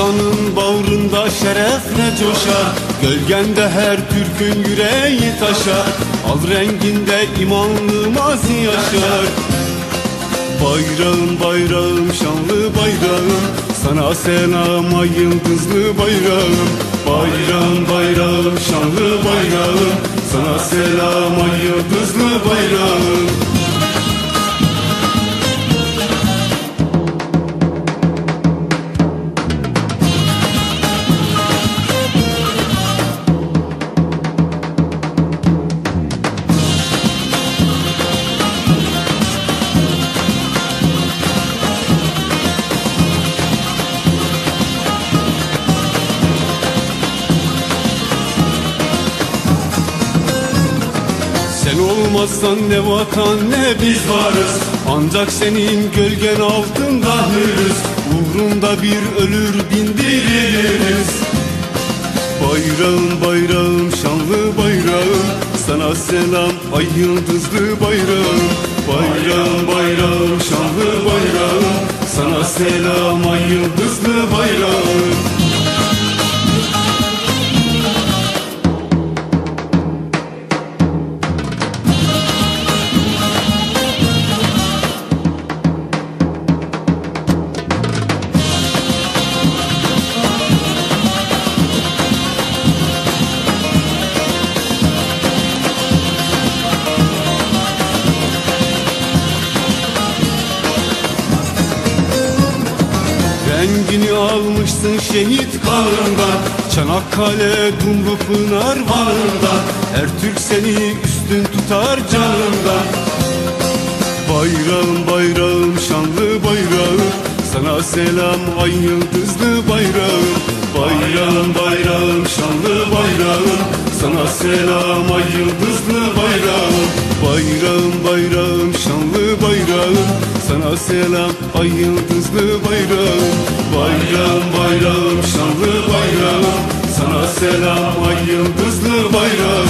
Vatanın bağrında şerefle coşar Gölgende her Türk'ün yüreği taşar Al renginde imanlı mazi yaşar. Bayrağım bayrağım şanlı bayrağım. Sana selam ay yıldızlı bayrağım. Bayrağım bayrağım olmazsan ne vatan ne biz varız. Ancak senin gölgen altında hırız. Uğrunda bir ölür bindiririz. Bayrağım bayrağım şanlı bayrağım Sana selam ay yıldızlı bayrağım Bayrağım bayrağım şanlı bayrağım Sana selam ay yıldızlı Rengini almışsın şehit kanından Çanakkale, Dumlu Pınar Van'ından Her Türk seni üstün tutar canından Bayrağım bayrağım şanlı bayrağım. Sana selam ay yıldızlı bayrağım. Bayrağım bayrağım şanlı bayrağım. Sana selam ay yıldızlı selam ay yıldızlı bayrağım Bayrağım bayrağım şanlı bayrağım Sana selam ay yıldızlı bayrağım